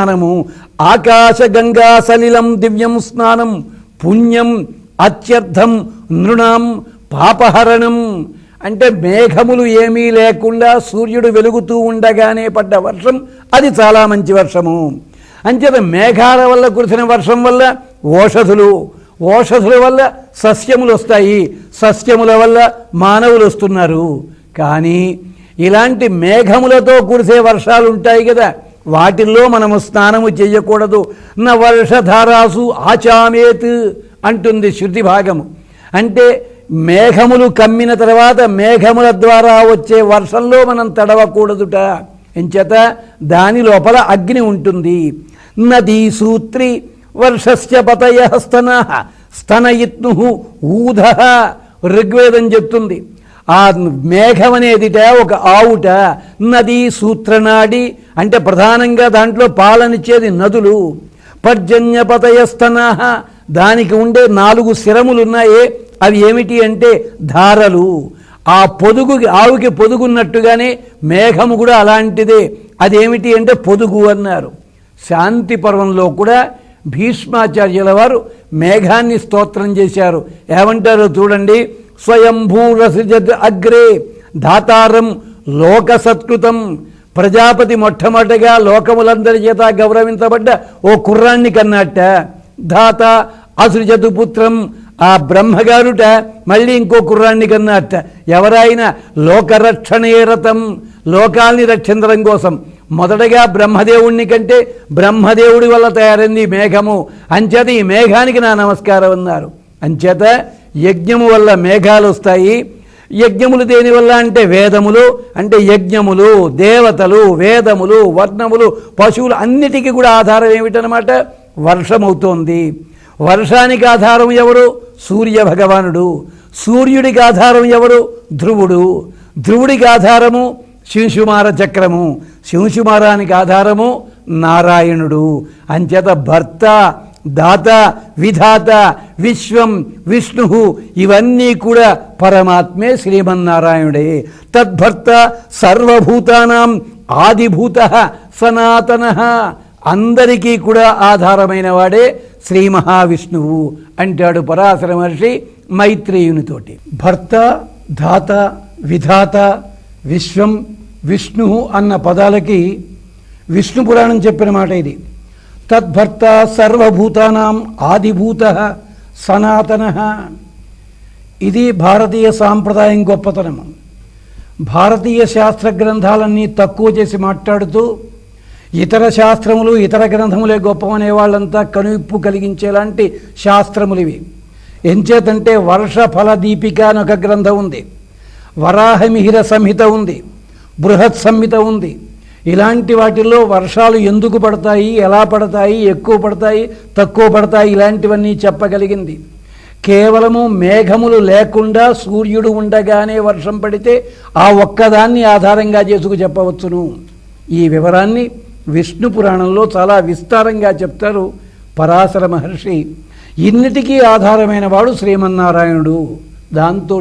స్నానము. ఆకాశ గంగా సలిలం దివ్యం స్నానం. పుణ్యం అత్యర్థం నృణం పాపహరణం. అంటే మేఘములు ఏమీ లేకుండా సూర్యుడు వెలుగుతూ ఉండగానే పడ్డ వర్షం అది చాలా మంచి వర్షము. అంచేత మేఘాల వల్ల కురిసిన వర్షం వల్ల ఓషధులు ఓషధుల వల్ల సస్యములు వస్తాయి. సస్యముల వల్ల మానవులు వస్తున్నారు. కానీ ఇలాంటి మేఘములతో కురిసే వర్షాలు ఉంటాయి కదా. వాటిల్లో మనము స్నానము చేయకూడదు. నా వర్షధారాసు ఆచామేత్ అంటుంది శృతి భాగము. అంటే మేఘములు కమ్మిన తర్వాత మేఘముల ద్వారా వచ్చే వర్షంలో మనం తడవకూడదుట. ఎంచేత దాని లోపల అగ్ని ఉంటుంది. నదీ సూత్రి వర్షస్య పతయ స్తన. స్తనయిత్ను ఊధ. ఋగ్వేదం చెప్తుంది. ఆ మేఘం అనేదిట ఒక ఆవుట నది సూత్రనాడి అంటే ప్రధానంగా దాంట్లో పాలనిచ్చేది నదులు. పర్జన్యపతయస్తన దానికి ఉండే నాలుగు శిరములు ఉన్నాయే అవి ఏమిటి అంటే ధారలు. ఆ పొదుగు ఆవుకి పొదుగున్నట్టుగానే మేఘము కూడా అలాంటిదే. అదేమిటి అంటే పొదుగు అన్నారు. శాంతి పర్వంలో కూడా భీష్మాచార్యుల వారు మేఘాన్ని స్తోత్రం చేశారు. ఏమంటారో చూడండి. స్వయంభూరసృజత్ అగ్రే ధాతారం లోక సత్కృతం ప్రజాపతి మొట్టమొదటిగా లోకములందరి చేత గౌరవించబడ్డ ఓ కుర్రాన్ని కన్నట్ట ధాత అసృజతు పుత్రం ఆ బ్రహ్మగారుట మళ్ళీ ఇంకో కుర్రాన్ని కన్నట్ట ఎవరైనా లోకరక్షణే రథం లోకాల్ని రక్షించడం కోసం. మొదటగా బ్రహ్మదేవుణ్ణి కంటే బ్రహ్మదేవుడి వల్ల తయారైంది మేఘము. అంచేత ఈ మేఘానికి నా నమస్కారం అన్నారు. అంచేత యజ్ఞము వల్ల మేఘాలు వస్తాయి యజ్ఞములు దేనివల్ల అంటే వేదములు అంటే యజ్ఞములు దేవతలు వేదములు వర్ణములు పశువులు అన్నిటికీ కూడా ఆధారం ఏమిటనమాట? వర్షమవుతోంది. వర్షానికి ఆధారం ఎవరు? సూర్య భగవానుడు. సూర్యుడికి ఆధారం ఎవరు? ధ్రువుడు. ధ్రువుడికి ఆధారము శింశుమార చక్రము. శింశుమారానికి ఆధారము నారాయణుడు. అంచేత భర్త దాత విధాత విశ్వం విష్ణు ఇవన్నీ కూడా పరమాత్మే శ్రీమన్నారాయణుడే. తద్భర్త సర్వభూతానాం ఆదిభూత సనాతన. అందరికీ కూడా ఆధారమైన వాడే శ్రీ మహావిష్ణువు అంటాడు పరాశర మహర్షి మైత్రేయునితోటి. భర్త ధాత విధాత విశ్వం విష్ణు అన్న పదాలకి విష్ణు పురాణం చెప్పిన మాట ఇది. తద్భర్త సర్వభూతానాం ఆదిభూత సనాతన. ఇది భారతీయ సాంప్రదాయం గొప్పతనము. భారతీయ శాస్త్ర గ్రంథాలన్నీ తక్కువ చేసి మాట్లాడుతూ ఇతర శాస్త్రములు ఇతర గ్రంథములే గొప్పమనే వాళ్ళంతా కనువిప్పు కలిగించేలాంటి శాస్త్రములు ఇవి ఎంచేతంటే వర్ష ఫల దీపిక అని ఒక గ్రంథం ఉంది. వరాహమిహిర సంహిత ఉంది. బృహత్ సంహిత ఉంది. ఇలాంటి వాటిల్లో వర్షాలు ఎందుకు పడతాయి ఎలా పడతాయి ఎక్కువ పడతాయి తక్కువ పడతాయి ఇలాంటివన్నీ చెప్పగలిగింది. కేవలము మేఘములు లేకుండా సూర్యుడు ఉండగానే వర్షం పడితే ఆ ఒక్కదాన్ని ఆధారంగా చేసుకు చెప్పవచ్చును. ఈ వివరాన్ని విష్ణు పురాణంలో చాలా విస్తారంగా చెప్తారు పరాశర మహర్షి. ఇన్నిటికీ ఆధారమైన వాడు శ్రీమన్నారాయణుడు. దాంతో